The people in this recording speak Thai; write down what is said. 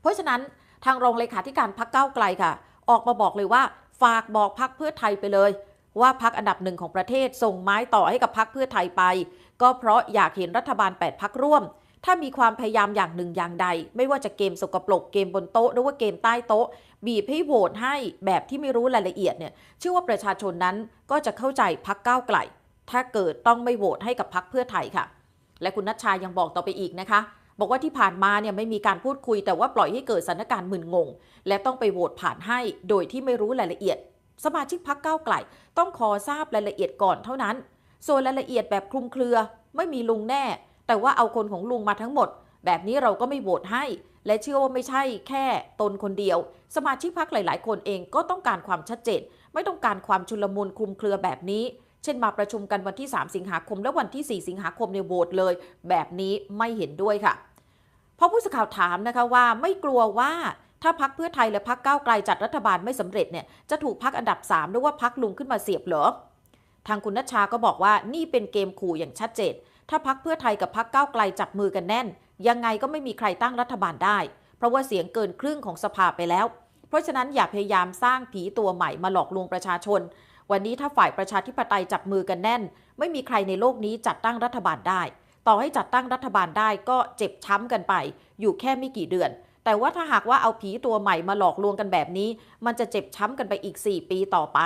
เพราะฉะนั้นทางรองเลขาธิการพักเก้าไกลค่ะ ออกมาบอกเลยว่า ฝากบอกพักเพื่อไทยไปเลย ว่าพักอันดับหนึ่งของประเทศส่งไม้ต่อให้กับพักเพื่อไทยไป ก็เพราะอยากเห็นรัฐบาล 8 พักร่วม ถ้ามีความพยายามอย่างหนึ่งอย่างใด ไม่ว่าจะเกมสกปรกเกมบนโต๊ะหรือว่าเกมใต้โต๊ะ บีบให้โหวตให้แบบที่ไม่รู้รายละเอียดเนี่ยเชื่อว่าประชาชนนั้นก็จะเข้าใจพักก้าวไกลถ้าเกิดต้องไม่โหวตให้กับพักเพื่อไทยค่ะ และคุณนัชชายังบอกต่อไปอีกนะคะ บอกว่าที่ผ่านมาเนี่ยไม่มีการพูดคุย แต่ว่าปล่อยให้เกิดสถานการณ์มึนงง และต้องไปโหวตผ่านให้โดยที่ไม่รู้รายละเอียด สมาชิกพักเก้าไกลต้องขอทราบรายละเอียดก่อนเท่านั้น ส่วนรายละเอียดแบบคลุมเครือ ไม่มีลุงแน่ แต่ว่าเอาคนของลุงมาทั้งหมด แบบนี้เราก็ไม่โหวตให้ และเชื่อว่าไม่ใช่แค่ตนคนเดียว สมาชิกพักหลาย ๆ คนเองก็ต้องการความชัดเจน ไม่ต้องการความชุลมุนคลุมเครือแบบนี้เช่นมาประชุมกันวันที่ 3 สิงหาคมและวันที่ 4 สิงหาคมในโหวตเลย แบบนี้ไม่เห็นด้วยค่ะ เพราะผู้สื่อข่าวถามนะคะว่าไม่กลัวว่าถ้าพักเพื่อไทยและพักก้าวไกลจัดรัฐบาลไม่สำเร็จเนี่ยจะถูกพักอันดับ 3 หรือว่าพักลุงขึ้นมาเสียบเหรอทางคุณนัชชาก็บอกว่านี่เป็นเกมขู่อย่างชัดเจน ถ้าพักเพื่อไทยกับพักก้าวไกลจับมือกันแน่น ยังไงก็ไม่มีใครตั้งรัฐบาลได้ เพราะว่าเสียงเกินครึ่งของสภาไปแล้ว เพราะฉะนั้นอย่าพยายามสร้างผีตัวใหม่มาหลอกลวงประชาชน วันนี้ถ้าฝ่ายประชาธิปไตยจับมือกันแน่น ไม่มีใครในโลกนี้จัดตั้งรัฐบาลได้ ต่อให้จัดตั้งรัฐบาลได้ก็เจ็บช้ำกันไป อยู่แค่ไม่กี่เดือน แต่ว่าถ้าหากว่าเอาผีตัวใหม่มาหลอกลวงกันแบบนี้ มันจะเจ็บช้ำกันไปอีก 4 ปีต่อไป